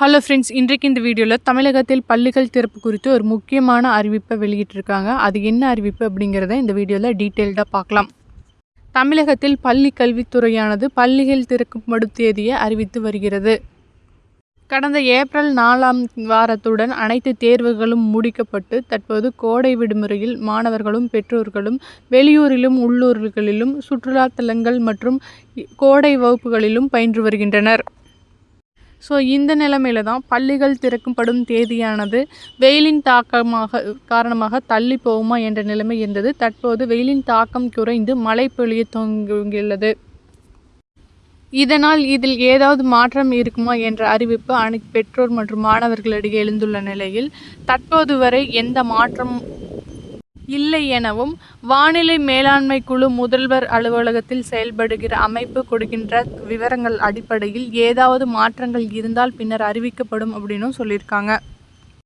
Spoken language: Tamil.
ஹலோ ஃப்ரெண்ட்ஸ் இன்றைக்கு இந்த வீடியோவில் தமிழகத்தில் பள்ளிகள் திறப்பு குறித்து ஒரு முக்கியமான அறிவிப்பை வெளியிட்டிருக்காங்க. அது என்ன அறிவிப்பு அப்படிங்கிறத இந்த வீடியோவில் டீட்டெயில்டாக பார்க்கலாம். தமிழகத்தில் பள்ளி கல்வித்துறையானது பள்ளிகள் திறக்கப்படும் தேதியை அறிவித்து வருகிறது. கடந்த ஏப்ரல் நாலாம் வாரத்துடன் அனைத்து தேர்வுகளும் முடிக்கப்பட்டு தற்போது கோடை விடுமுறையில் மாணவர்களும் பெற்றோர்களும் வெளியூரிலும் உள்ளூர்களிலும் சுற்றுலா தலங்கள் மற்றும் கோடை வகுப்புகளிலும் பயின்று வருகின்றனர். ஸோ இந்த நிலைமையில தான் பள்ளிகள் திறக்கப்படும் தேதியானது வெயிலின் தாக்கமாக காரணமாக தள்ளி போகுமா என்ற நிலைமை இருந்தது. தற்போது வெயிலின் தாக்கம் குறைந்து மழை பொழிய துவங்கியுள்ளது. இதனால் இதில் ஏதாவது மாற்றம் இருக்குமா என்ற அறிவிப்பு அனைத்து பெற்றோர் மற்றும் மாணவர்களிடையே எழுந்துள்ள நிலையில் தற்போது வரை எந்த மாற்றம் இல்லை எனவும் வானிலை மேலாண்மை குழு முதல்வர் அலுவலகத்தில் செயல்படுகிற அமைப்பு கொடுக்கின்ற விவரங்கள் அடிப்படையில் ஏதாவது மாற்றங்கள் இருந்தால் பின்னர் அறிவிக்கப்படும் அப்படின்னும் சொல்லியிருக்காங்க.